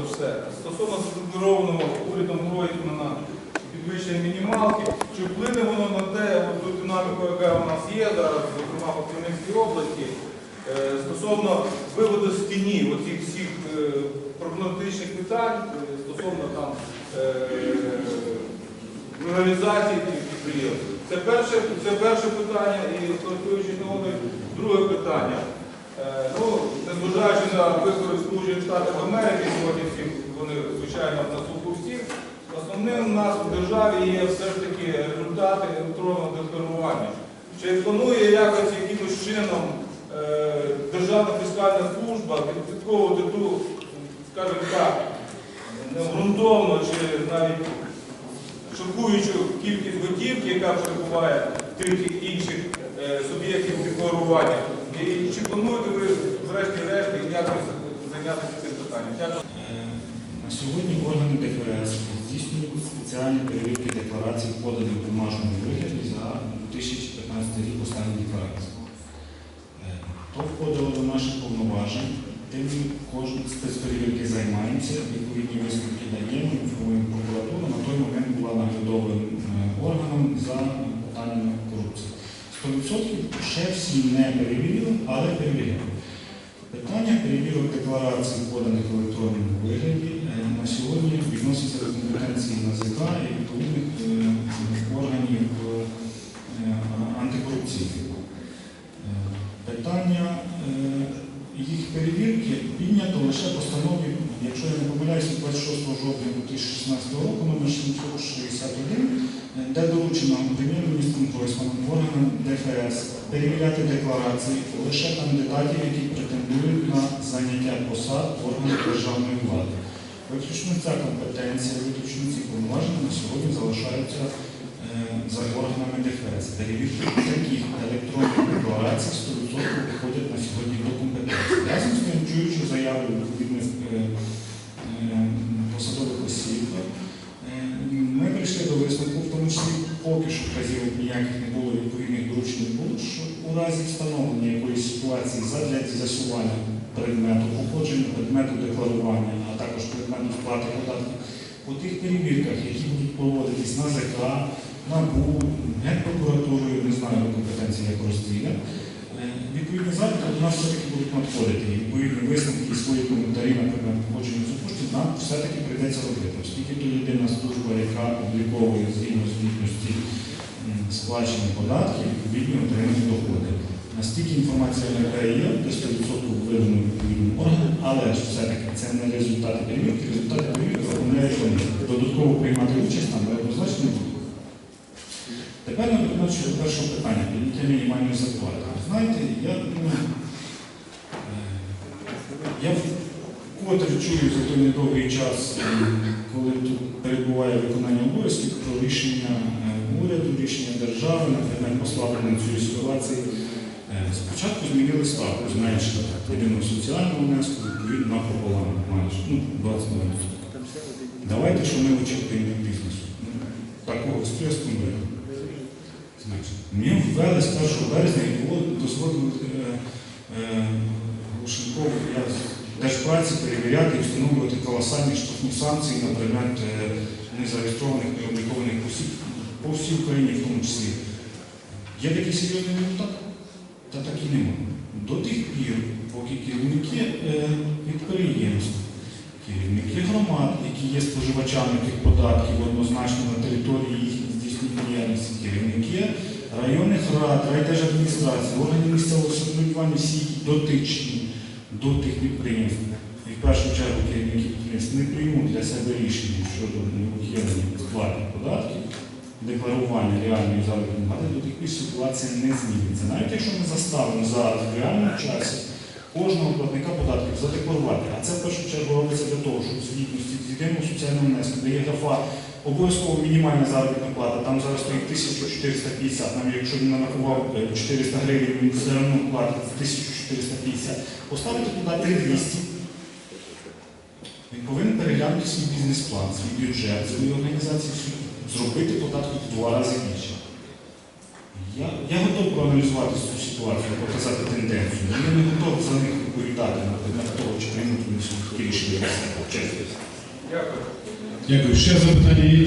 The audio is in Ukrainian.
за все. Стосовно задекларованого урядом Гройсмана підвищення мінімалки, чи вплине воно на те, ту динаміку, яка у нас є зараз, зокрема по Кремлівській області, е, стосовно виводу з тіні оцих всіх е, проблематичних питань, е, стосовно там легалізації цих підприємств. Це перше, це перше питання, і користуючись нагодою, друге питання. Е, Ну, незважаючи на вибори Сполучених Штатів Америки, сьогодні всі вони, звичайно, на слуху всіх, основним у нас в державі є все ж таки результати електронного декларування. Чи планує якось якимось чином е, Державна фіскальна служба відслідковувати ту, скажімо так, необґрунтовно чи навіть шокуючу кількість готівки, яка перебуває в тих інших е, суб'єктів декларування. І чи плануєте ви, врешті-решт, якось зайнятися цим питанням? Дякую. Е, На сьогодні органи ДФС здійснюють спеціальні перевірки декларацій, поданих в бумажному вигляді за 2015 рік останні декларації. Е, То входило до наших повноважень, тим кожен спецперевірки займаємося, ще всі не перевірили, але перевіряємо. Питання перевірок декларацій, поданих в електронному вигляді, е, на сьогодні відноситься до компетенції НАЗК і відповідних е, органів е, антикорупційних. Е, Питання їх перевірки піднято лише постанові, якщо я не помиляюся, 26 жовтня 2016 року, номер 761, е, де доручено прем'єр-міністром Гройсманом органам ДФС перевіряти декларації лише кандидатів, які претендують на заняття посад органів державної влади. Виключно ця компетенція, виключно ці повноваження на сьогодні залишаються е, за органами ДФС. Перевірки таких електронних декларацій 100% виходять на сьогодні до компетенції. Разом з тим, чуючи заяви відповідних е, е, посадових осіб, е, ми прийшли до висновку, в тому числі поки що вказівок ніяких не було, відповідних доручень не було, що у разі встановлення якоїсь ситуації задля з'ясування предмету походження, предмету декларування, а також предмету сплати податків, у тих перевірках, які будуть проводитись на ЗК, НАБУ, Генпрокуратурою, не знаю компетенції як розділя, е, відповідні запити до нас все-таки будуть надходити. Відповідні висновки і свої коментарі на предмет походження нам все-таки прийдеться робити. Оскільки то єдина служба, яка обліковує згідно звітності сплачені податки, відповідні отримані доходи. Настільки інформація яка є, до 100% видано відповідним органам, але ж все-таки це не результати перевірки, результати перевірки оформляють вони. Додатково приймати участь там однозначно не. Тепер, наприклад, щодо першого питання, підняття мінімальної зарплати. Знаєте, я, ну, е, я вкотре чую за той недовгий час, е, коли тут перебуває виконання обов'язків про рішення е, уряду, рішення держави, наприклад, послаблення цієї ситуації. Е, Спочатку змінили ставку, зменшили єдиного соціального внеску, відповідно напополам, майже ну, 20 Давайте, що ми очікуємо бізнесу. Такого стресу ми Ми ввели з 1 березня і було дозволено Глушенкову я перевіряти і встановлювати колосальні штрафні санкції на предмет е, незареєстрованих необлікованих осіб по всій Україні в тому числі. Є такий серйозний результат? Та так і немає. До тих пір, поки керівники е, підприємств, керівники громад, які є споживачами тих податків однозначно на території їхньої здійснення діяльності, керівники районних рад, райдержадміністрації, органів місцевого самоврядування, всі дотичні до тих підприємств. В першу чергу керівники підприємств не приймуть для себе рішення щодо необхідної сплати податків, декларування реальної заробітної плати, до тих пір ситуація не зміниться. Навіть якщо ми заставимо зараз в реальному часі кожного платника податків задекларувати, а це в першу чергу робиться для того, щоб звітності з єдиного соціального внеску, де є графа обов'язково мінімальна заробітна плата, там зараз стоїть 1450, навіть якщо він нарахував е, 400 гривень, він все одно платить 1450, поставити туди 3200. Переглянути свій бізнес-план, свій бюджет, свою організацію, зробити податки в два рази більше. Я, я готов проаналізувати цю ситуацію, показати тенденцію. але Я не готовий за них відповідати на того, чи приймуть вони рішення. Дякую. Дякую. Ще запитання є?